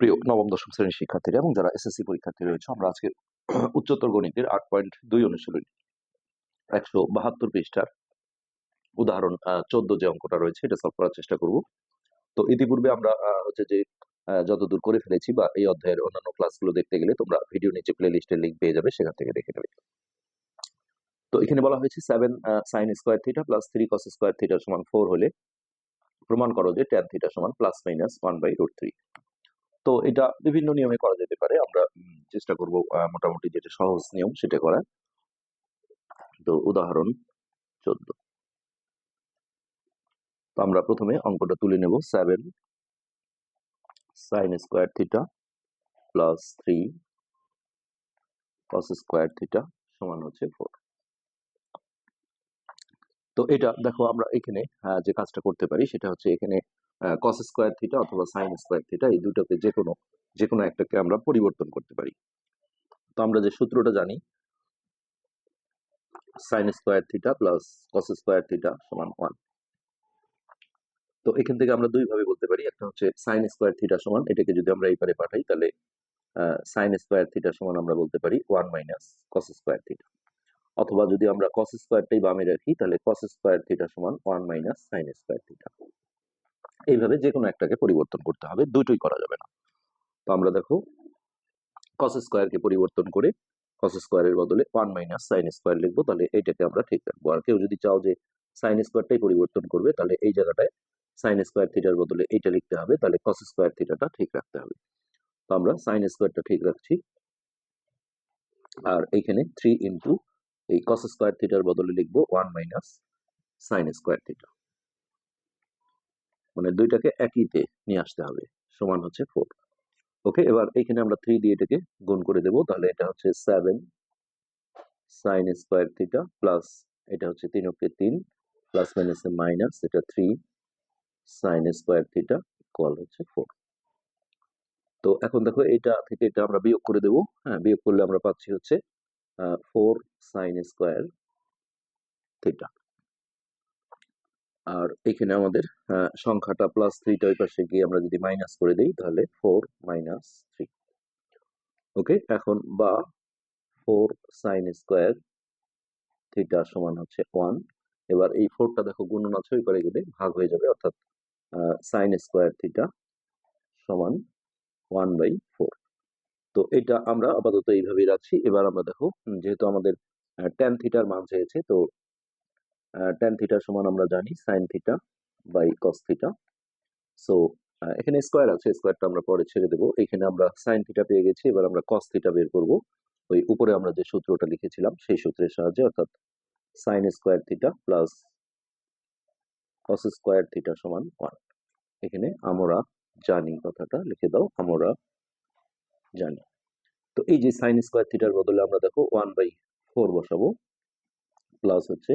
প্রিয় নবম, দশম শ্রেণির শিক্ষার্থীরা এবং যারা এসএসসি পরীক্ষার্থী রয়েছে, আমরা আজকে উচ্চতর গণিতের আট পয়েন্ট দুই অনুশীলনী, একশো বাহাত্তর পৃষ্ঠার উদাহরণ চোদ্দ যে অঙ্কটা রয়েছে, এটা সলভ করার চেষ্টা করব। তো ইতিপূর্বে আমরা হচ্ছে যে যতদূর করে ফেলেছি বা এই অধ্যায়ের অন্যান্য ক্লাসগুলো দেখতে গেলে তোমরা ভিডিও নিচে প্লে লিস্টের লিঙ্ক পেয়ে যাবে, সেখান থেকে দেখে নেবে। তো এখানে বলা হয়েছে seven sine square theta plus three cos square theta সমান ফোর হলে প্রমাণ করো যে ট্যান থিটা সমান plus minus one by root three তো এটা বিভিন্ন নিয়মে করা যেতে পারে। আমরা চেষ্টা করব মোটামুটি যেটা সহজ নিয়ম সেটা করার। তো উদাহরণ চোদ্দ। তো আমরা প্রথমে অঙ্কটা তুলে নেব। Seven sine square theta plus three cos square theta সমান হচ্ছে ফোর তো এটা দেখো আমরা এখানে আহ, যে কাজটা করতে পারি সেটা হচ্ছে এখানে কস স্কোয়ার থিটা অথবা সাইন স্কোয়ার থিটা এই দুটোকে যে কোনো যে কোনো একটাকে আমরা পরিবর্তন করতে পারি। তো আমরা যে সূত্রটা জানি sine square theta plus cos square theta সমান ওয়ান তো এখান থেকে আমরা দুই ভাবে বলতে পারি, একটা হচ্ছে সাইন স্কোয়ার থিটা সমান, এটাকে যদি আমরা এই পারে পাঠাই, তাহলে সাইন স্কোয়ার থিটা সমান আমরা বলতে পারি one minus cos square theta অথবা যদি আমরা কস স্কোয়ারটাই বামে রাখি, তাহলে কস স্কোয়ার থিটা সমান one minus sine square theta এইভাবে যে কোনো একটাকে পরিবর্তন করতে হবে, দুটোই করা যাবে না। তো আমরা দেখো কস স্কোয়ারকে পরিবর্তন করে কস স্কোয়ারের বদলে ওয়ান মাইনাস সাইন স্কোয়ার লিখব, তাহলে এইটাকে আমরা ঠিক রাখব। আর কেউ যদি চাও যে সাইন স্কোয়ারটাই পরিবর্তন করবে, তাহলে এই জায়গাটায় সাইন স্কোয়ার থিটার বদলে এইটা লিখতে হবে, তাহলে কস স্কোয়ার থিটাটা ঠিক রাখতে হবে। তো আমরা সাইন স্কোয়ারটা ঠিক রাখছি। আর এইখানে থ্রি ইন্টু এই কস স্কোয়ার থিটার বদলে লিখব one minus sine square theta মানে দুইটাকে একইতে নিয়ে আসতে হবে। সমান হচ্ছে ফোর ওকে এবার এখানে আমরা থ্রি দিয়ে এটাকে গুণ করে দেবো। তাহলে এটা হচ্ছে seven sine square theta plus এটা হচ্ছে তিন ওকে তিন প্লাস মাইনাস মাইনাস এটা থ্রি সাইন স্কোয়ার থিটা কল হচ্ছে ফোর তো এখন দেখো এটা থেকে এটা আমরা বিয়োগ করে দেবো। হ্যাঁ বিয়োগ করলে আমরা পাচ্ছি হচ্ছে ফোর সাইন স্কোয়ার থিটা আর এখানে আমাদের সংখ্যাটা প্লাস থ্রিটা ওই পাশে গিয়ে আমরা যদি মাইনাস করে দিই, তাহলে ফোর মাইনাস থ্রি ওকে এখন বা ফোর সাইন স্কোয়ার থ্রিটা সমান হচ্ছে ওয়ান এবার এই ফোরটা দেখো গুণন আছে, ওই পারে গেলে ভাগ হয়ে যাবে, অর্থাৎ সাইন স্কোয়ার থিটা সমান ওয়ান বাই ফোর তো এটা আমরা আপাতত এইভাবেই রাখছি। এবার আমরা দেখো যেহেতু আমাদের ট্যান থিটার মান চেয়েছে, তো ট্যান থিটা সমান আমরা জানি sine theta by cos theta so এখানে স্কোয়ার আছে স্কোয়ারটা আমরা পরে ছেড়ে দেবো। এখানে আমরা সাইন থিটা পেয়ে গেছি, এবার আমরা কস থিটা বের করব। ওই উপরে আমরা যে সূত্রটা লিখেছিলাম, সেই সূত্রের সাহায্যে অর্থাৎ sine square theta plus cos square theta সমান ওয়ান এখানে আমরা জানি, কথাটা লিখে দাও, আমরা জানি। তো এই যে সাইন স্কোয়ার থিটার বদলে আমরা দেখো ওয়ান বাই ফোর বসাবো প্লাস হচ্ছে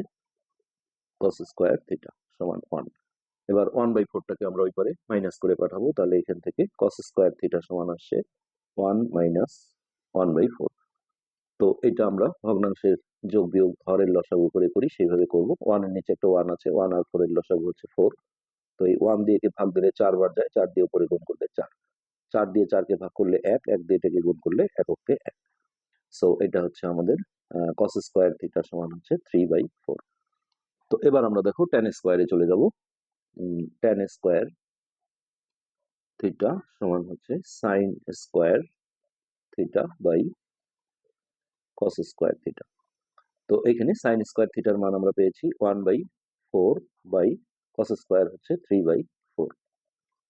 কস স্কোয়ার থিটা সমান ওয়ান এবার ওয়ান বাই ফোরটাকে আমরা ওই পারে মাইনাস করে পাঠাবো, তাহলে এখান থেকে কস স্কোয়ার থিটা সমান আসছে one minus one by four তো এটা আমরা ভগ্নাংশের যোগ বিয়োগ হরের লসাগু করে করি, সেইভাবে করব। ওয়ানের নিচে একটা ওয়ান আছে ওয়ান আর ফোরের লসাগু হচ্ছে ফোর তো এই ওয়ান দিয়ে কে ভাগ দিলে চারবার যায়, চার দিয়ে উপরে গুণ করলে চার। চার দিয়ে চারকে ভাগ করলে এক এক দিয়ে এটাকে গুণ করলে এককে এক। সো এটা হচ্ছে আমাদের কস স্কোয়ার থিটা সমান হচ্ছে থ্রি বাই ফোর তো এবার আমরা দেখো টেন স্কোয়ারে চলে যাব। টেন স্কোয়ার থিটা সমান হচ্ছে sine square theta by cos square theta তো এখানে সাইন স্কোয়ার থিটার মান আমরা পেয়েছি one by four by cos square হচ্ছে থ্রি বাই ফোর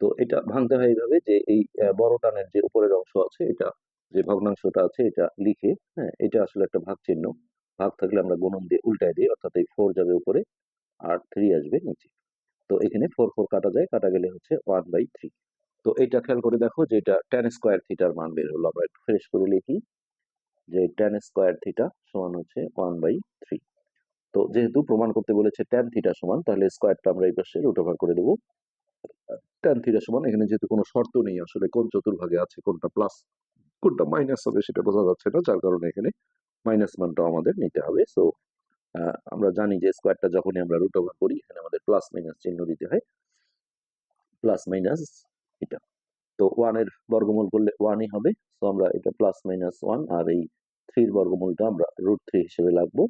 তো এটা ভাঙতে হয় এইভাবে যে এই বড় টানের যে উপরের অংশ আছে, এটা যে ভগ্নাংশটা আছে, এটা লিখে হ্যাঁ এটা আসলে একটা ভাগ চিহ্ন ভাগ থাকলে আমরা গুণন দিয়ে উল্টায় দিই, অর্থাৎ এই ফোর যাবে উপরে আর থ্রি আসবে নিচে। তো এখানে ফোর ফোর কাটা যায়, কাটা গেলে হচ্ছে ওয়ান বাই থ্রি তো এটা খেয়াল করে দেখো যে এটা টেন স্কোয়ার থিটার মান বের হলো। আমরা একটু ফ্রেশ করে লিখি যে টেন স্কোয়ার থিটা সমান হচ্ছে ওয়ান বাই থ্রি তো যেহেতু প্রমাণ করতে বলেছে টেন থিটা সমান, তাহলে স্কোয়ারটা আমরা এই পাশে রুট ওভার করে দেবো। টেন থিটা সমান, এখানে যেহেতু কোনো শর্ত নেই, আসলে কোন চতুর্ভাগে আছে, কোনটা প্লাস কোনটা মাইনাস হবে সেটা বোঝা যাচ্ছে না, যার কারণে এখানে মাইনাস মানটাও আমাদের নিতে হবে। সো আমরা জানি যে স্কোয়ারটা যখনই আমরা রুট ওভার করি, এখানে আমাদের প্লাস মাইনাস চিহ্ন দিতে হয়। প্লাস মাইনাস এটা। তো ওয়ানের বর্গমূল করলে ওয়ানই হবে। তো আমরা এটা প্লাস মাইনাস ওয়ান আর এই থ্রির বর্গমূলটা আমরা রুট থ্রি হিসেবে লাগবো।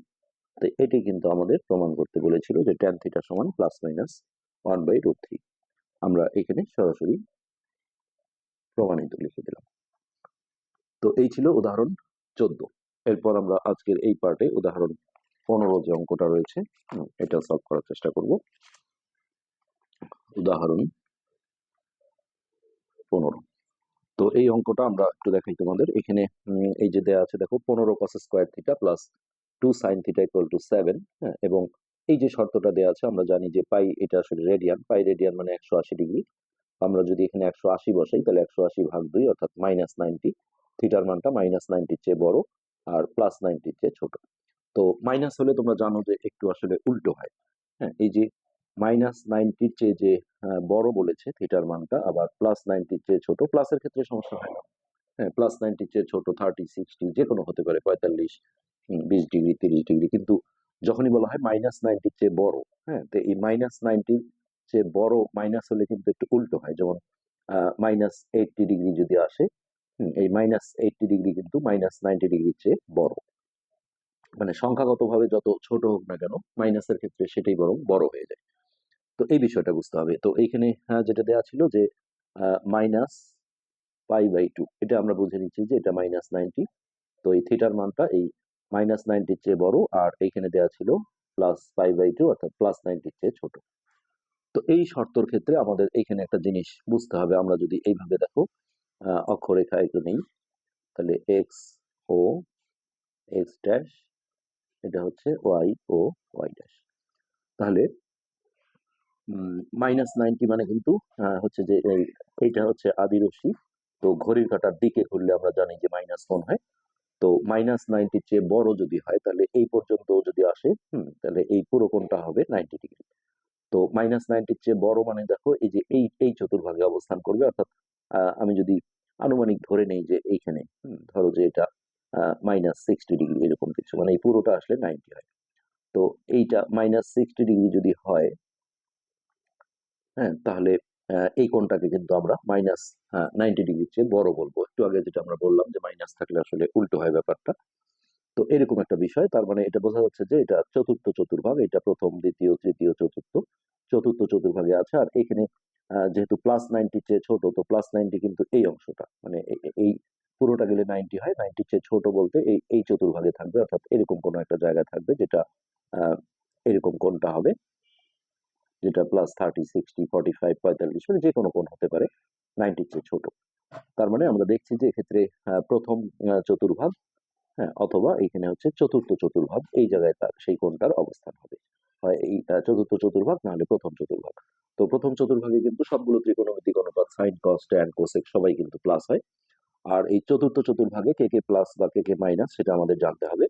তো এটি কিন্তু আমাদের প্রমাণ করতে বলেছিল যে ট্যান থিটা সমান plus minus one by root three আমরা এখানে সরাসরি প্রমাণিত লিখে দিলাম। তো এই ছিল উদাহরণ চোদ্দ। এরপর আমরা আজকের এই পার্টে উদাহরণ পনেরো যে অঙ্কটা রয়েছে এটা সলভ করার চেষ্টা করব। উদাহরণ পনেরো। তো এই অঙ্কটা আমরা একটু দেখাই তোমাদের। এখানে এই যে দেয়া আছে, দেখো, পনেরো cos square theta plus two sine theta equal to seven হ্যাঁ এবং এই যে শর্তটা দেওয়া আছে, আমরা জানি যে পাই এটা আসলে রেডিয়ান পাই রেডিয়ান মানে একশো আশি ডিগ্রি আমরা যদি এখানে একশো আশি বসাই, তাহলে একশো আশি ভাগ দুই, অর্থাৎ মাইনাস নাইনটি থিটার মানটা মাইনাস নাইনটির চেয়ে বড়। আর প্লাস নাইনটির চেয়ে ছোট। তো মাইনাস হলে তোমরা জানো যে একটু আসলে উল্টো হয়। হ্যাঁ এই যে মাইনাস নাইনটির চেয়ে যে বড় বলেছে থিটার মানটা, আবার প্লাস নাইনটির চেয়ে ছোট প্লাসের ক্ষেত্রে সমস্যা হয় না। হ্যাঁ প্লাস নাইনটির চেয়ে ছোট থার্টি সিক্সটি যে কোনো হতে পারে, পঁয়তাল্লিশ বিশ ডিগ্রি, তিরিশ ডিগ্রি, কিন্তু যখনই বলা হয় মাইনাস নাইনটির চেয়ে বড় হ্যাঁ তো এই মাইনাস নাইনটির চেয়ে বড় মাইনাস হলে কিন্তু একটু উল্টো হয়। যেমন মাইনাস এইটটি ডিগ্রি যদি আসে এই মাইনাস এইটটি ডিগ্রি কিন্তু মাইনাস নাইনটি ডিগ্রির চেয়ে বড়। মানে সংখ্যাগতভাবে যত ছোট হোক না কেন মাইনাসের ক্ষেত্রে সেটাই বরং বড় হয়ে যায়। তো এই বিষয়টা বুঝতে হবে। তো এইখানে যেটা দেওয়া ছিল যে মাইনাস পাই বাই টু এটা আমরা বুঝে নিচ্ছি যে এটা মাইনাস নাইনটি তো এই থিটার মানটা এই মাইনাস নাইনটির চেয়ে বড় আর এইখানে দেওয়া ছিল প্লাস পাই বাই টু অর্থাৎ প্লাস নাইনটির চেয়ে ছোট। তো এই শর্তর ক্ষেত্রে আমাদের এইখানে একটা জিনিস বুঝতে হবে। আমরা যদি এইভাবে দেখো অক্ষরেখা একটু নেই। তাহলে এক্স ও এক্স ড্যাশ এটা হচ্ছে ওয়াই ও ওয়াই ড্যাশ তাহলে মাইনাস নাইনটি মানে কিন্তু হচ্ছে যে এইটা হচ্ছে আদি রশ্মি তো ঘড়ির কাঁটার দিকে ঘুরলে আমরা জানি যে মাইনাস কোণ হয়। তো মাইনাস নাইনটির চেয়ে বড় যদি হয়, তাহলে এই পর্যন্ত যদি আসে তাহলে এই পুরো কোণটা হবে নাইনটি ডিগ্রি তো মাইনাস নাইনটির চেয়ে বড় মানে দেখো, এই যে এই এই চতুর্ভাগে অবস্থান করবে, অর্থাৎ আমি যদি আনুমানিক ধরে নেই যে এইখানে ধরো যে এটা মাইনাস সিক্সটি ডিগ্রি এরকম কিছু মানে এই পুরোটা আসলে নাইনটি হয়। তো এইটা মাইনাস সিক্সটি ডিগ্রি যদি হয় হ্যাঁ তাহলে এই কোণটাকে কিন্তু আমরা মাইনাস নাইনটি ডিগ্রির চেয়ে বড় বলব। একটু আগে যেটা আমরা বললাম যে মাইনাস থাকলে আসলে উল্টো হয় ব্যাপারটা। তো এরকম একটা বিষয়, তার মানে এটা বোঝা যাচ্ছে যে এটা চতুর্থ চতুর্ভাগ, এটা প্রথম, দ্বিতীয়, তৃতীয়, চতুর্থ চতুর্থ চতুর্ভাগে আছে। আর এখানে যেহেতু প্লাস নাইনটি চেয়ে ছোট, তো প্লাস নাইনটি কিন্তু এই অংশটা মানে এই পুরোটা গেলে নাইনটি হয় নাইনটির চেয়ে ছোট বলতে এই এই চতুর্ভাগে থাকবে, অর্থাৎ এরকম কোনো একটা জায়গায় থাকবে যেটা এরকম কোনটা হবে, যেটা plus thirty sixty forty five পঁয়তাল্লিশ মানে যে কোনো কোণ হতে পারে নাইনটির চেয়ে ছোট। তার মানে আমরা দেখছি যে এক্ষেত্রে প্রথম চতুর্ভাগ হ্যাঁ অথবা এখানে হচ্ছে চতুর্থ চতুর্ভাগ, এই জায়গায় তার, সেই কোণটার অবস্থান হবে। হয় এই চতুর্থ চতুর্ভাগ না হলে প্রথম চতুর্ভাগ। তো প্রথম চতুর্ভাগে কিন্তু সবগুলো ত্রিকোণমিতিক অনুপাত সাইন কস, ট্যান কোসেক সবাই কিন্তু প্লাস হয়। আর এই চতুর্থ চতুর্ভাগে কে কে প্লাস বা কে কে মাইনাস সেটা আমাদের জানতে হবে।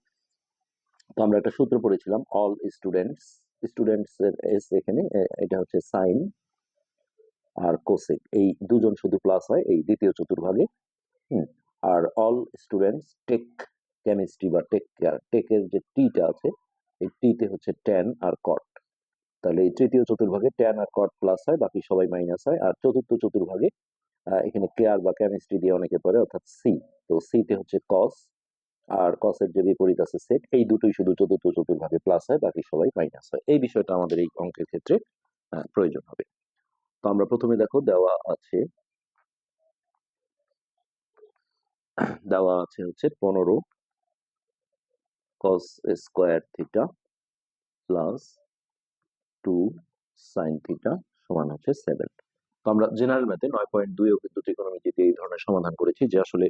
তো আমরা একটা সূত্র পড়েছিলাম অল স্টুডেন্টস স্টুডেন্টস এর এস এখানে এটা হচ্ছে সাইন আর কোসেক এই দুজন শুধু প্লাস হয় এই দ্বিতীয় চতুর্ভাগে। হুম, আর অল স্টুডেন্টস টেক কেমিস্ট্রি বা টেক কেয়ার টেকের যে টিটা আছে এই টিতে হচ্ছে ট্যান আর কট তাহলে এই তৃতীয় চতুর্ভাগে ট্যান আর কট প্লাস হয়, বাকি সবাই মাইনাস হয়। আর চতুর্থ চতুর্ভাগে এখানে কেয়ার বা কেমিস্ট্রি দিয়ে অনেকে পড়ে, অর্থাৎ সি তো সিতে হচ্ছে কস আর কসের যে বিপরীত আছে সেট এই দুটোই শুধু চতুর্থ চতুর্ভাগে প্লাস হয়, বাকি সবাই মাইনাস হয়। এই বিষয়টা আমাদের এই অঙ্কের ক্ষেত্রে প্রয়োজন হবে। তো আমরা প্রথমে দেখো, দেওয়া আছে দেওয়া আছে হচ্ছে পনেরো cos square theta plus two sine theta সমান হচ্ছে সেভেন তো আমরা জেনারেল ম্যাথে নয় পয়েন্ট দুইও কিন্তু ত্রিকোণমিতিতে এই ধরনের সমাধান করেছি যে আসলে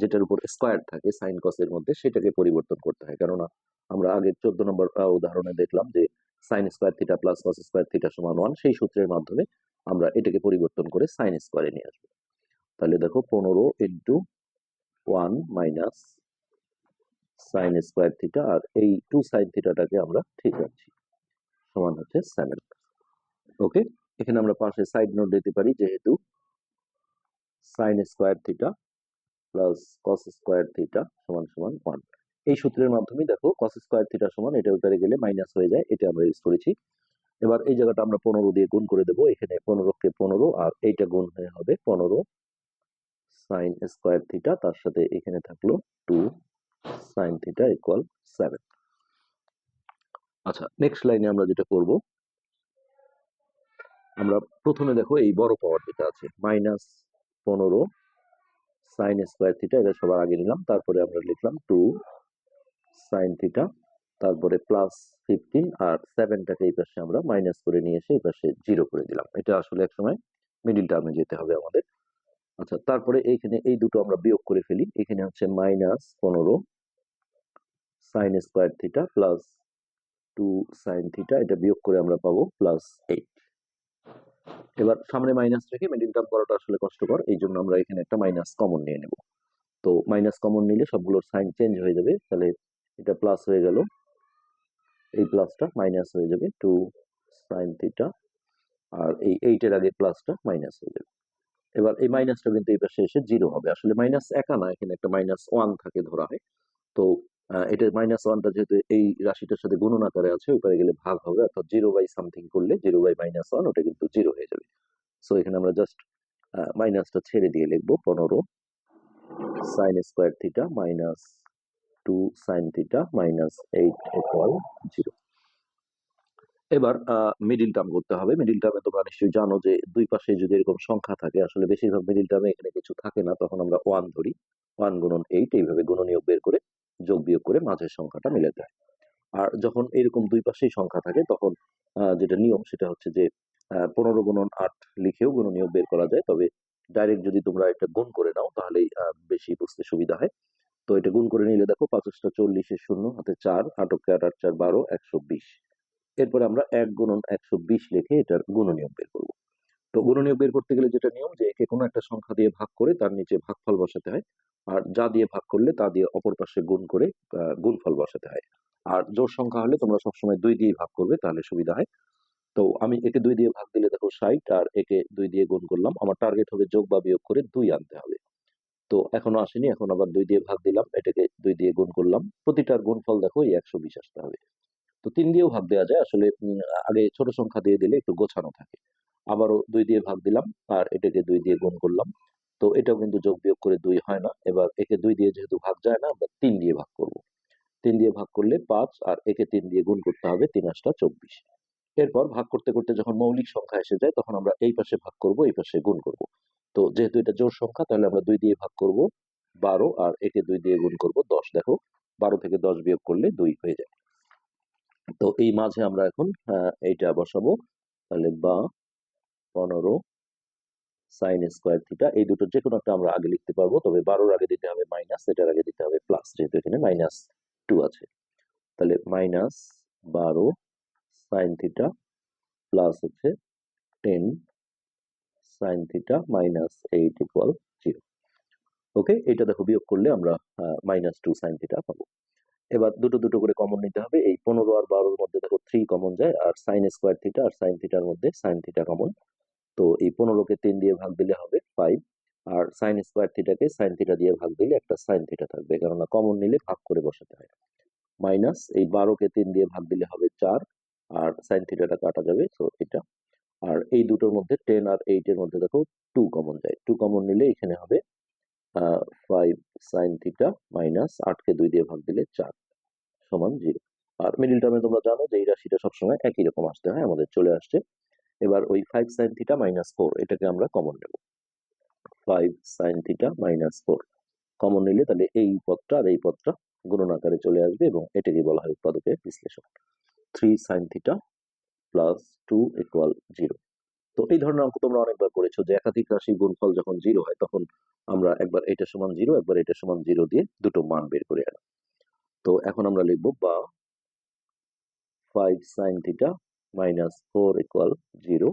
যেটার উপর স্কোয়ার থাকে সাইন কসের মধ্যে সেটাকে পরিবর্তন করতে হয়। কেননা আমরা আগের চোদ্দ নম্বর উদাহরণে দেখলাম যে sine square theta plus cos square theta সমান ওয়ান সেই সূত্রের মাধ্যমে আমরা এটাকে পরিবর্তন করে সাইন স্কোয়ারে নিয়ে আসব। তাহলে দেখো পনেরো into one minus sine square theta আর এই টু সাইন থিটাটাকে আমরা ঠিক রাখছি। সমান হচ্ছে সেভেন ওকে এখানে আমরা পাশে সাইড নোট দিতে পারি, যেহেতু sine square theta plus cos square theta সমান সমান ওয়ান এই সূত্রের মাধ্যমে দেখো কস স্কোয়ার থিটা সমান, এটা উত্তরে গেলে মাইনাস হয়ে যায়, এটা আমরা ইউজ করেছি। এবার এই জায়গাটা আমরা পনেরো দিয়ে গুণ করে দেবো, এখানে পনেরো কে পনেরো, আর এইটা গুণ হয়ে হবে পনেরো সাইন স্কোয়ার থিটা তার সাথে এখানে থাকল two sine theta equal seven আচ্ছা নেক্সট লাইনে আমরা যেটা করব, আমরা প্রথমে দেখো এই বড় পাওয়ার যেটা আছে মাইনাস পনেরো সাইন স্কোয়ার থিটা এটা সবার আগে নিলাম, তারপরে আমরা লিখলাম টু সাইন থিটা তারপরে প্লাস ফিফটিন আর সেভেনটাকে এই পাশে আমরা মাইনাস করে নিয়ে এসে এই পাশে জিরো করে দিলাম। এটা আসলে এক সময় মিডিল টার্মে যেতে হবে আমাদের। আচ্ছা তারপরে এইখানে এই দুটো আমরা বিয়োগ করে ফেলি, এখানে হচ্ছে মাইনাস পনেরো sine square theta plus two sine theta এটা বিয়োগ করে আমরা পাবো প্লাস এইট এবার সামনে মাইনাস রেখে মিডিল টার্ম করাটা আসলে কষ্টকর, এই জন্য আমরা এখানে একটা মাইনাস কমন নিয়ে নেব। তো মাইনাস কমন নিলে সবগুলোর সাইন চেঞ্জ হয়ে যাবে, তাহলে এটা প্লাস হয়ে গেল। এই প্লাসটা মাইনাস হয়ে যাবে টু সাইন থিটা আর এই এইটের আগে প্লাসটা মাইনাস হয়ে যাবে। এবার এই মাইনাসটা কিন্তু এই পাশে এসে জিরো হবে। আসলে মাইনাস একা না, এখানে একটা মাইনাস ওয়ান থাকে ধরা হয়। তো এটা মাইনাস ওয়ানটা যেহেতু এই রাশিটার সাথে গুণন আকারে আছে ওইপারে গেলে ভাগ হবে, অর্থাৎ জিরো বাই সামথিং করলে জিরো বাই মাইনাস ওয়ান ওটা কিন্তু জিরো হয়ে যাবে। সো এখানে আমরা জাস্ট মাইনাসটা ছেড়ে দিয়ে লিখব পনেরো sine square theta minus two sine theta minus eight equal zero এবার মিডিল টার্ম করতে হবে। মিডিল টার্মে তোমরা নিশ্চয়ই জানো যে দুই পাশে যদি এরকম সংখ্যা থাকে, আসলে বেশিরভাগ মিডিল টার্মে এখানে কিছু থাকে না, তখন আমরা ওয়ান ধরি। ওয়ান গুণন এইট এইভাবে গুণনীয়ক বের করে যোগ বিয়োগ করে মাঝের সংখ্যাটা মিলাতে হয় আর যখন এরকম দুই পাশেই সংখ্যা থাকে, তখন যেটা নিয়ম সেটা হচ্ছে যে পনেরো গুণন আট লিখেও গুণনীয়ক বের করা যায়। তবে ডাইরেক্ট যদি তোমরা এটা গুণ করে নাও, তাহলেই বেশি বুঝতে সুবিধা হয়। তো এটা গুণ করে নিলে দেখো পাঁচশটা চল্লিশের শূন্য, হাতে চার আটকে আট আট, চার, বারো, একশো বিশ। এরপরে আমরা এক গুণন একশো বিশ লিখে এটার গুণনীয়ক বের করব। তো গুণনীয়ক বের করতে গেলে যেটা নিয়ম যে একে কোনো একটা সংখ্যা দিয়ে ভাগ করে তার নিচে ভাগফল বসাতে হয়। আর যা দিয়ে ভাগ করলে তা দিয়ে অপর পাশে গুণ করে গুণফল বসাতে হয়। আর জোর সংখ্যা হলে তোমরা সবসময় দুই দিয়ে ভাগ করবে, তাহলে সুবিধা হয়। তো আমি একে দুই দিয়ে ভাগ দিলে দেখো ষাট, আর একে দুই দিয়ে গুণ করলাম। আমার টার্গেট হবে যোগ বা বিয়োগ করে দুই আনতে হবে। তো এখনও আসেনি, এখন আবার দুই দিয়ে ভাগ দিলাম, এটাকে দুই দিয়ে গুণ করলাম। প্রতিটার গুণফল দেখো এই একশো বিশ আসতে হবে। তো তিন দিয়েও ভাগ দেওয়া যায়। আসলে আগে ছোট সংখ্যা দিয়ে দিলে একটু গোছানো থাকে। আবারও দুই দিয়ে ভাগ দিলাম আর এটাকে দুই দিয়ে গুণ করলাম। তো এটাও কিন্তু যোগ বিয়োগ করে দুই হয় না। এবার একে দুই দিয়ে যেহেতু ভাগ যায় না, আমরা তিন দিয়ে ভাগ করব। তিন দিয়ে ভাগ করলে পাঁচ আর একে তিন দিয়ে গুণ করতে হবে তিন আটটা চব্বিশ। এরপর ভাগ করতে করতে যখন মৌলিক সংখ্যা এসে যায়, তখন আমরা এই পাশে ভাগ করব, এই পাশে গুণ করব। তো যেহেতু এটা জোড় সংখ্যা, তাহলে আমরা দুই দিয়ে ভাগ করব বারো আর একে দুই দিয়ে গুণ করব দশ। দেখো, বারো থেকে দশ বিয়োগ করলে দুই হয়ে যায়। তো এই মাঝে আমরা এখন এইটা বসাবো। তাহলে বা পনেরো সাইন স্কোয়ার থিটা এই দুটো যে কোনো একটা আমরা আগে লিখতে পারব, তবে বারোর আগে দিতে হবে মাইনাস এটার আগে দিতে হবে প্লাস যেহেতু এখানে মাইনাস টু আছে। তাহলে মাইনাস বারো সাইন থিটা প্লাস হচ্ছে ten sine theta minus eight equal zero okay এটা দেখো বিয়োগ করলে আমরা মাইনাস টু সাইন থিটা পাবো। এবার দুটো দুটো করে কমন নিতে হবে, এই পনেরো আর বারোর মধ্যে দেখো থ্রি কমন যায়, আর সাইন স্কোয়ার থিটা আর সাইন থিটার মধ্যে সাইন থিটা কমন তো এই পনেরোকে তিন দিয়ে ভাগ দিলে হবে ফাইভ আর সাইন স্কোয়ার থিটাকে সাইন থিটা দিয়ে ভাগ দিলে একটা সাইন থিটা থাকবে। কেননা কমন নিলে ভাগ করে বসাতে হয়। মাইনাস এই বারোকে তিন দিয়ে ভাগ দিলে হবে চার আর সাইন থিটাটা কাটা যাবে তো এটা। আর এই দুটোর মধ্যে টেন আর এইট এর মধ্যে দেখো টু কমন যায়। টু কমন নিলে এখানে হবে ফাইভ সাইন থিটা মাইনাস আটকে দুই দিয়ে ভাগ দিলে চার সমান জিরো আর মিডিল টার্মে তোমরা জানো যে এই রাশিটা সবসময় একই রকম আসতে হয়, আমাদের চলে আসছে। এবার ওই five sine theta minus four এটাকে আমরা কমন নেব। Five sine theta minus four common নিলে তাহলে এই পদটা আর এই পদটা গুণন আকারে চলে আসবে এবং এটাকে বলা হয় উৎপাদকের বিশ্লেষণ। Three sine theta plus two equal zero তো এই ধরনের অঙ্ক তোমরা অনেকবার করেছ যে একাধিক রাশি গুণফল যখন জিরো হয় তখন আমরা একবার এটা সমান জিরো একবার এটা সমান জিরো দিয়ে দুটো মান বের করে আনা। তো এখন আমরা লিখব বা five sine theta minus four equal zero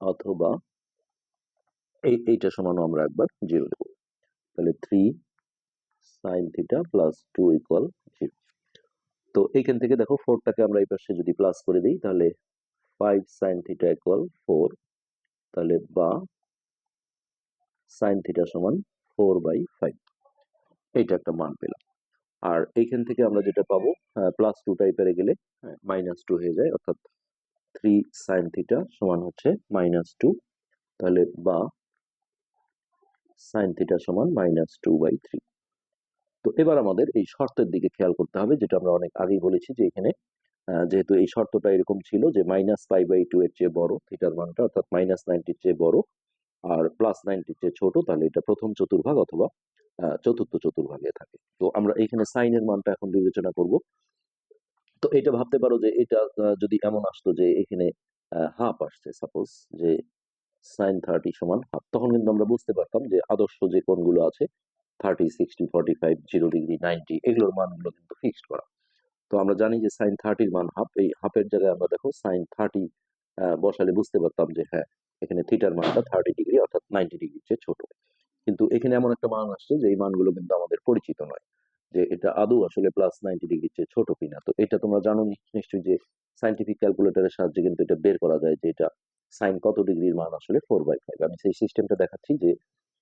অথবা এই, এইটা সমানও আমরা একবার জিরো দেবো। তাহলে three sine theta plus two equal zero তো এইখান থেকে দেখো ফোরটাকে আমরা এই পাশে যদি প্লাস করে দিই, তাহলে five sine theta equal four তাহলে বা সাইন থিটা সমান ফোর বাই ফাইভ এইটা একটা মান পেলাম। আর এইখান থেকে আমরা যেটা পাবো প্লাস টু টাইপের গেলে মাইনাস টু হয়ে যায়, অর্থাৎ থ্রি সাইন থিটা সমান হচ্ছে মাইনাস টু তাহলে বা সাইন থিটা সমান মাইনাস টু বাই থ্রি তো এবার আমাদের এই শর্তের দিকে খেয়াল করতে হবে, যেটা আমরা অনেক আগেই বলেছি যে এখানে যেহেতু এই শর্তটা এরকম ছিল যে মাইনাস পাই বাই টু এর চেয়ে বড় থিটার মানটা, অর্থাৎ মাইনাস নাইনটির চেয়ে বড়, আর প্লাস নাইনটির চেয়ে ছোট, তাহলে এটা প্রথম চতুর্ভাগ অথবা চতুর্থ চতুর্ভাগে থাকে। তো আমরা এখানে সাইনের মানটা এখন বিবেচনা করব। তো এটা ভাবতে পারো যে এটা যদি এমন আসতো যে এখানে হাফ আসছে সাপোজ যে সাইন থার্টি সমান হাফ তখন কিন্তু আমরা বুঝতে পারতাম যে আদর্শ যে কোণগুলো আছে thirty sixty forty five zero degree ninety এগুলোর মানগুলো কিন্তু ফিক্সড করা। তো আমরা জানি যে সাইন থার্টির মান হাফ এই হাফের জায়গায় আমরা দেখো সাইন থার্টি বসালে বুঝতে পারতাম যে হ্যাঁ এখানে থিটার মানটা থার্টি ডিগ্রি অর্থাৎ নাইনটি ডিগ্রির চেয়ে ছোট। কিন্তু এখানে এমন একটা মান আসছে যে এই মানগুলো কিন্তু আমাদের পরিচিত নয়। যে এটা আদৌ আসলে প্লাস নাইনটি ডিগ্রির চেয়ে ছোট কিনা। তো এটা তোমরা জানো নিশ্চয়ই যে সাইন্টিফিক ক্যালকুলেটরের সাহায্যে কিন্তু এটা বের করা যায় যে এটা সাইন কত ডিগ্রির মান আসলে ফোর বাই ফাইভ আমি সেই সিস্টেমটা দেখাচ্ছি যে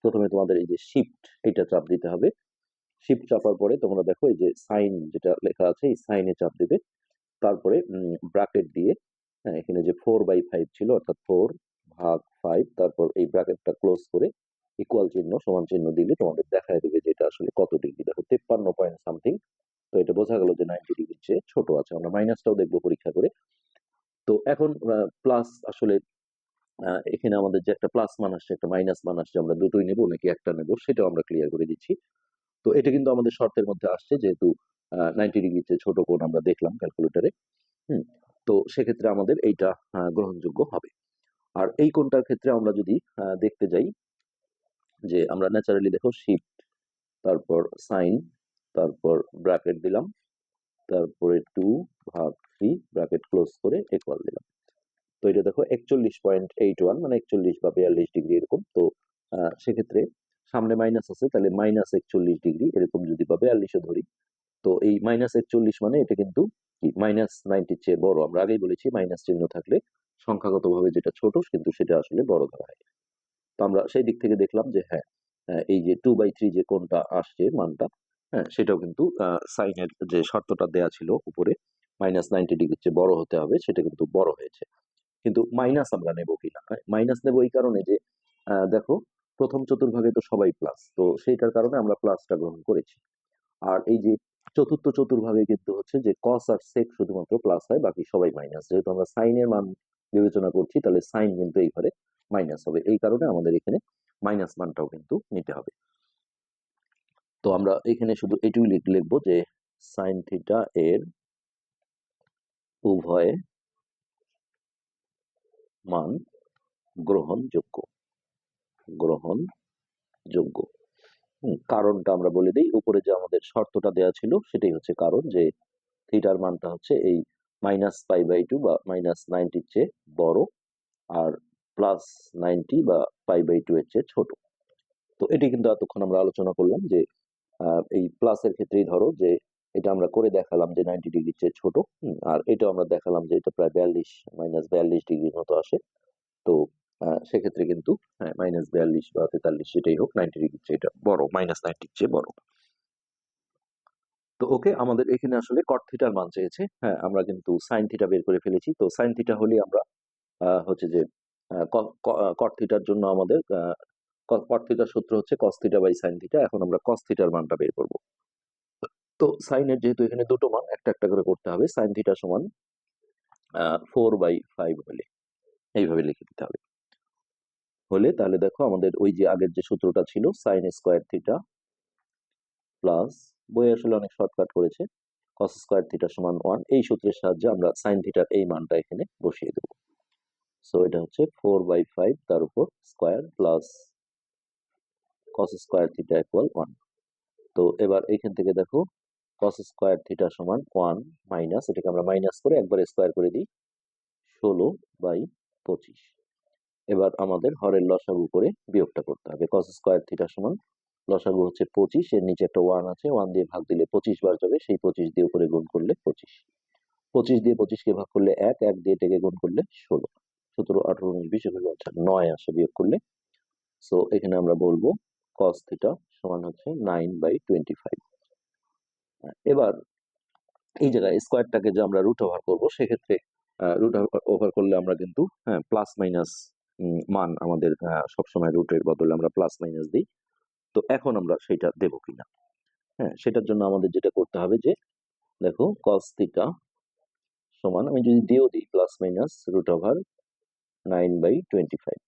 প্রথমে তোমাদের এই যে শিফট এটা চাপ দিতে হবে। শিফট চাপার পরে তোমরা দেখো এই যে সাইন যেটা লেখা আছে এই সাইনে চাপ দেবে। তারপরে ব্র্যাকেট দিয়ে হ্যাঁ, এখানে যে ফোর বাই ফাইভ ছিল অর্থাৎ ফোর ভাগ ফাইভ তারপর এই ব্র্যাকেটটা ক্লোজ করে ইকুয়াল চিহ্ন সমান চিহ্ন দিলে তোমাদের দেখায় দেবে যে এটা আসলে কত ডিগ্রি দেখো, তেপ্পান্ন পয়েন্ট সামথিং তো এটা বোঝা গেল যে নাইনটি ডিগ্রির চেয়ে ছোট আছে। আমরা মাইনাসটাও দেখব পরীক্ষা করে। তো এখন প্লাস আসলে এখানে আমাদের যে একটা প্লাস মান আসছে, একটা মাইনাস মান আসছে, আমরা দুটোই নেব নাকি একটা নেব, সেটাও আমরা ক্লিয়ার করে দিচ্ছি। তো এটা কিন্তু আমাদের শর্তের মধ্যে আসছে, যেহেতু নাইনটি ডিগ্রির চেয়ে ছোট কোণ আমরা দেখলাম ক্যালকুলেটরে হুম, তো সেক্ষেত্রে আমাদের এইটা গ্রহণযোগ্য হবে। আর এই কোণটার ক্ষেত্রে আমরা যদি দেখতে যাই যে আমরা ন্যাচারালি দেখো শিফট তারপর সাইন তারপর ব্র্যাকেট দিলাম, তারপরে টু ভাগ থ্রি ব্র্যাকেট ক্লোজ করে ইকুয়াল দিলাম। তো এটা দেখো একচল্লিশ পয়েন্ট এইট ওয়ান মানে একচল্লিশ বা বিয়াল্লিশ ডিগ্রি এরকম। তো সেক্ষেত্রে সামনে মাইনাস আছে, তাহলে মাইনাস একচল্লিশ ডিগ্রি এরকম যদি বা বিয়াল্লিশে ধরি, তো এই মাইনাস একচল্লিশ মানে এটা কিন্তু কি? মাইনাস নাইনটির চেয়ে বড়। আমরা আগেই বলেছি মাইনাস চিহ্ন থাকলে সংখ্যাগতভাবে যেটা ছোট, কিন্তু সেটা আসলে বড় ধরা হয়। তো আমরা সেই দিক থেকে দেখলাম যে হ্যাঁ এই যে টু বাই থ্রি যে কোনটা আসছে, মানটা হ্যাঁ সেটাও কিন্তু সাইনের যে শর্তটা দেয়া ছিল উপরে মাইনাস নাইনটি ডিগ্রির চেয়ে বড় হতে হবে, সেটা কিন্তু বড় হয়েছে। কিন্তু মাইনাস আমরা নেব কিনা মাইনাস নেব এই কারণে যে দেখো, প্রথম চতুর্ভাগে তো সবাই প্লাস তো সেইটার কারণে আমরা প্লাসটা গ্রহণ করেছি। আর এই যে চতুর্থ চতুর্ভাগে কিন্তু হচ্ছে যে কস আর সেক শুধুমাত্র প্লাস হয়, বাকি সবাই মাইনাস যেহেতু আমরা সাইনের মান বিবেচনা করছি, তাহলে সাইন কিন্তু এই ঘরে মাইনাস হবে। এই কারণে আমাদের এখানে মাইনাস মানটাও কিন্তু নিতে হবে। তো আমরা এখানে শুধু লিখ- লিখব যে সাইন থিটা এর উভয় মান গ্রহণযোগ্য। গ্রহণযোগ্য। কারণটা আমরা বলে দিই, উপরে যে আমাদের শর্তটা দেওয়া ছিল, সেটাই হচ্ছে কারণ যে থিটার মানটা হচ্ছে এই মাইনাস পাই বাই টু বা মাইনাস নাইনটির চেয়ে বড়, আর প্লাস নাইনটি বা পাই বাই টু এর চেয়ে ছোট। তো এটি কিন্তু এতক্ষণ আমরা আলোচনা করলাম যে এই প্লাসের ক্ষেত্রেই ধরো যে, এটা আমরা করে দেখালাম যে নাইনটি ডিগ্রির চেয়ে ছোট আর এটাও আমরা দেখালাম যে এটা প্রায় বিয়াল্লিশ মাইনাস বিয়াল্লিশ ডিগ্রির মতো আসে। তো সেক্ষেত্রে কিন্তু হ্যাঁ মাইনাস বিয়াল্লিশ বা তেতাল্লিশ সেটাই হোক নাইনটি ডিগ্রির চেয়ে এটা বড় মাইনাস নাইনটির চেয়ে বড়। তো ওকে, আমাদের এখানে আসলে কট থিটার মান চেয়েছে। হ্যাঁ আমরা কিন্তু সাইন থিটা বের করে ফেলেছি। তো সাইন থিটা হলে আমরা হচ্ছে যে কট থিটার জন্য আমাদের কট থিটার সূত্র হচ্ছে cos theta by sine theta এখন আমরা কস থিটার মানটা বের করব। তো সাইনের যেহেতু এখানে দুটো মান, একটা একটা করে করতে হবে। সাইন থিটা সমান ফোর বাই ফাইভ হলে। এইভাবে লিখে দিতে হবে। হলে তাহলে দেখো আমাদের ওই যে আগের যে সূত্রটা ছিল সাইন স্কোয়ার থিটা প্লাস বই আসলে অনেক শর্টকাট করেছে। কস স্কোয়ার থিটা সমান ওয়ান এই সূত্রের সাহায্যে আমরা সাইন থিটার এই মানটা এখানে বসিয়ে দেবো। সো এটা হচ্ছে ফোর বাই ফাইভ তার উপর square plus cos square theta equal one তো এবার এখান থেকে দেখো কস স্কোয়ার থিটা সমান ওয়ান মাইনাস এটাকে আমরা মাইনাস করে একবার স্কোয়ার করে দিই, ষোলো বাই পঁচিশ। এবার আমাদের হরের লসাগু করে বিয়োগটা করতে হবে। কস স্কোয়ার থিটা সমান লসাগু হচ্ছে পঁচিশ, এর নিচে একটা ওয়ান আছে ওয়ান দিয়ে ভাগ দিলে পঁচিশ বার যাবে, সেই পঁচিশ দিয়ে উপরে গুণ করলে পঁচিশ। পঁচিশ দিয়ে পঁচিশকে ভাগ করলে এক এক দিয়ে এটাকে গুণ করলে ষোলো। সতেরো, আঠারো, উনিশ, বিশ একুশ আচ্ছা নয় আসে বিয়োগ করলে। সো এখানে আমরা বলব কস থিটা সমান হচ্ছে নাইন বাই টোয়েন্টি ফাইভ এবার এই জায়গায় স্কোয়ারটাকে যে আমরা রুট ওভার করব, সেক্ষেত্রে রুট ওভার করলে আমরা কিন্তু হ্যাঁ প্লাস মাইনাস মান আমাদের সবসময় রুটের বদলে আমরা প্লাস মাইনাস দিই। তো এখন আমরা সেটা দেব কিনা? হ্যাঁ সেটার জন্য আমাদের যেটা করতে হবে যে, দেখো কস থিটা সমান, আমি যদি দিয়েও দিই plus minus root over nine by twenty five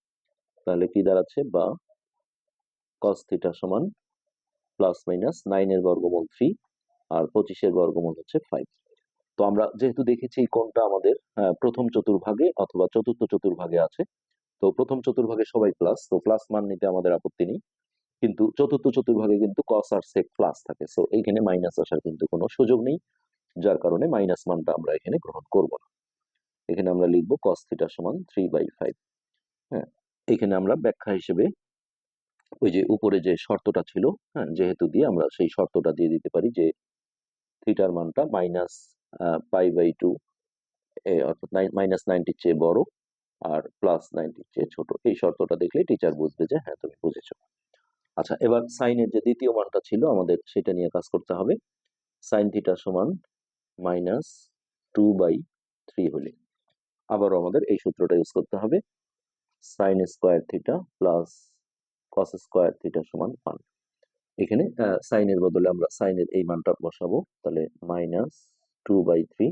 তাহলে কি দাঁড়াচ্ছে? বা কস থিটা সমান প্লাস মাইনাস নাইনের বর্গমূল থ্রি আর পঁচিশের বর্গমূল হচ্ছে ফাইভ তো আমরা যেহেতু দেখেছি এই আমাদের প্রথম চতুর্ভাগে অথবা চতুর্থ চতুর্ভাগে আছে। তো প্রথম চতুর্ভাগে সবাই প্লাস তো প্লাস মান নিতে আমাদের আপত্তি নেই। কিন্তু চতুর্থ চতুর্ভাগে কিন্তু কস আর সেক প্লাস থাকে। সো এইখানে মাইনাস আসার কিন্তু কোনো সুযোগ নেই, যার কারণে মাইনাস মানটা আমরা এখানে গ্রহণ করব না। এখানে আমরা লিখব কস থিটা সমান থ্রি বাই ফাইভ হ্যাঁ এখানে আমরা ব্যাখ্যা হিসেবে ওই যে উপরে যে শর্তটা ছিল হ্যাঁ যেহেতু দিয়ে আমরা সেই শর্তটা দিয়ে দিতে পারি যে থিটার মানটা মাইনাস পাই বাই টু অর্থাৎ মাইনাস নাইনটির চেয়ে বড় আর প্লাস নাইনটির চেয়ে ছোট। এই শর্তটা দেখলে টিচার বুঝবে যে হ্যাঁ তুমি বুঝেছ। আচ্ছা এবার সাইনের যে দ্বিতীয় মানটা ছিল, আমাদের সেটা নিয়ে কাজ করতে হবে। সাইন থিটা সমান মাইনাস টু বাই থ্রি হলে। আবারও আমাদের এই সূত্রটা ইউজ করতে হবে। Sine square theta plus cos square theta সমান ওয়ান এখানে সাইনের বদলে আমরা সাইনের এই মানটা বসাবো। তাহলে মাইনাস টু বাই থ্রি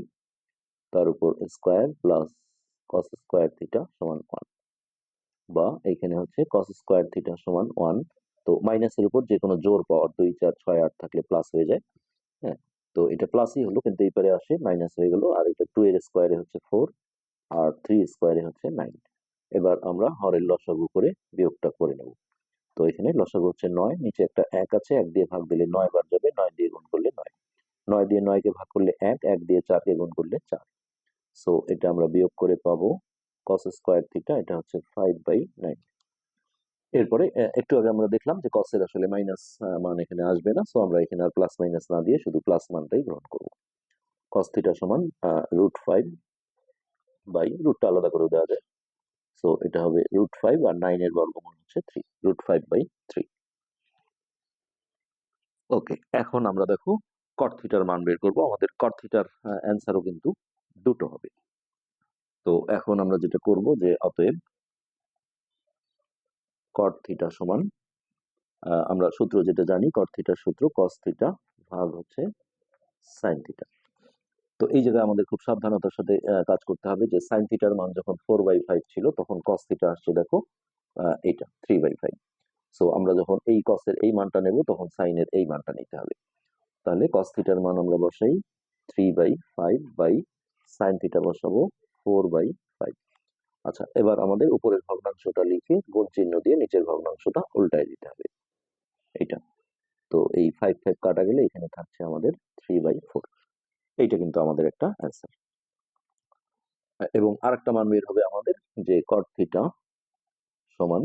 তার উপর square plus cos square theta সমান ওয়ান বা এখানে হচ্ছে কস স্কোয়ার থিটা সমান ওয়ান তো মাইনাসের উপর যে কোনো জোর পাওয়ার দুই, চার, ছয়, আট থাকলে প্লাস হয়ে যায়। হ্যাঁ তো এটা প্লাসই হলো, কিন্তু এই পারে আসে মাইনাস হয়ে গেল। আর এটা টু এর স্কোয়ারে হচ্ছে ফোর আর থ্রি স্কোয়ারে হচ্ছে নাইন এবার আমরা হরের লসাগু করে বিয়োগটা করে নেব। তো এখানে লসাগু হচ্ছে নয়, নিচে একটা এক আছে, এক দিয়ে ভাগ দিলে নয় বার যাবে, নয় দিয়ে গুণ করলে নয়। নয় দিয়ে নয়কে ভাগ করলে এক এক দিয়ে চারকে গুণ করলে চার। সো এটা আমরা বিয়োগ করে পাবো। কস স্কোয়ার থিটা এটা হচ্ছে ফাইভ বাই নাইন এরপরে একটু আগে আমরা দেখলাম যে কসের আসলে মাইনাস মান এখানে আসবে না। সো আমরা এখানে আর প্লাস মাইনাস না দিয়ে শুধু প্লাস মানটাই গ্রহণ করব। কস থিটা সমান রুট ফাইভ বাই রুটটা আলাদা করে দেওয়া যায়। সো এটা হবে রুট ফাইভ আর নাইনের বর্গমূল হচ্ছে three root five by three okay এখন আমরা দেখো কট থিটার মান বের করব। আমাদের কট থিটার অ্যান্সারও কিন্তু দুটো হবে। তো এখন আমরা যেটা করব যে, অতএব কট থিটা সমান আমরা সূত্র যেটা জানি কট থিটার সূত্র কস থিটা ভাগ হচ্ছে সাইন থিটা তো এই জায়গায় আমাদের খুব সাবধানতার সাথে কাজ করতে হবে যে সাইন থিটার মান যখন ফোর বাই ফাইভ ছিল তখন কস থিটা আসছে দেখো এইটা থ্রি বাই ফাইভ সো আমরা যখন এই কসের এই মানটা নেব তখন সাইনের এই মানটা নিতে হবে। তাহলে কস থিটার মান আমরা বসাই three by five by sine theta বসাবো ফোর বাই ফাইভ আচ্ছা এবার আমাদের উপরের ভগ্নাংশটা লিখে গুণ চিহ্ন দিয়ে নিচের ভগ্নাংশটা উল্টায় দিতে হবে। এইটা তো এই ফাইভ ফাইভ কাটা গেলে এখানে থাকছে আমাদের থ্রি বাই ফোর এইটা কিন্তু আমাদের একটা অ্যান্সার এবং আরেকটা মান বের হবে আমাদের যে কট থিটা সমান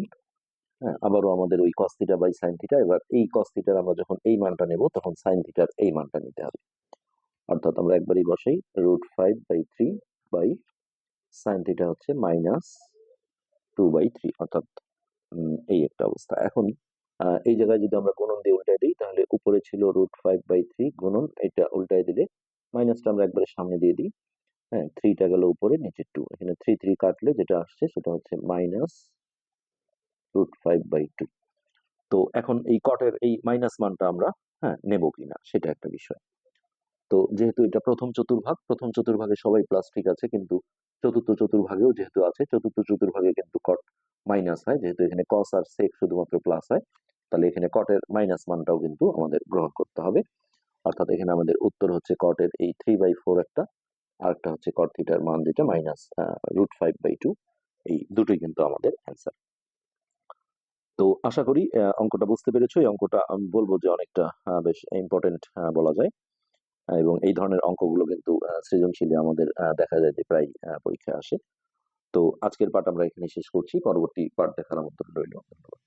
হ্যাঁ আবারও আমাদের ওই cos theta by sine theta এবার এই কস থিটার আমরা যখন এই মানটা নেব, তখন সাইন থিটার এই মানটা নিতে হবে। অর্থাৎ আমরা একবারই বসাই root five by three by sine theta হচ্ছে মাইনাস টু বাই থ্রি অর্থাৎ এই একটা অবস্থা। এখন এই জায়গায় যদি আমরা গুণন দিয়ে উল্টাই দিই, তাহলে উপরে ছিল রুট ফাইভ বাই থ্রি গুণন, এটা উল্টাই দিলে মাইনাসটা আমরা একবারে সামনে দিয়ে দিই। হ্যাঁ থ্রিটা গেল উপরে, নিচে টু এখানে থ্রি থ্রি কাটলে যেটা আসছে সেটা হচ্ছে minus root five by two তো এখন এই কটের এই মাইনাস মানটা আমরা হ্যাঁ নেব কিনা সেটা একটা বিষয়। তো যেহেতু এটা প্রথম চতুর্ভাগ, প্রথম চতুর্ভাগে সবাই প্লাস ঠিক আছে, কিন্তু চতুর্থ চতুর্ভাগেও যেহেতু আছে, চতুর্থ চতুর্ভাগে কিন্তু কট মাইনাস হয়। যেহেতু এখানে কস আর সেক শুধুমাত্র প্লাস হয়, তাহলে এখানে কটের মাইনাস মানটাও কিন্তু আমাদের গ্রহণ করতে হবে। অর্থাৎ এখানে আমাদের উত্তর হচ্ছে কটের এই থ্রি বাই ফোর একটা আর একটা হচ্ছে কট থিটার মান যেটা minus root five by two এই দুটোই কিন্তু আমাদের অ্যান্সার তো আশা করি অঙ্কটা বুঝতে পেরেছ। এই অঙ্কটা আমি বলব যে অনেকটা বেশ ইম্পর্টেন্ট বলা যায়। এবং এই ধরনের অঙ্কগুলো কিন্তু সৃজনশীলে আমাদের দেখা যায় যে প্রায় পরীক্ষায় আসে। তো আজকের পাঠ আমরা এখানে শেষ করছি। পরবর্তী পাঠ দেখার আমন্ত্রণ রইল। ধন্যবাদ।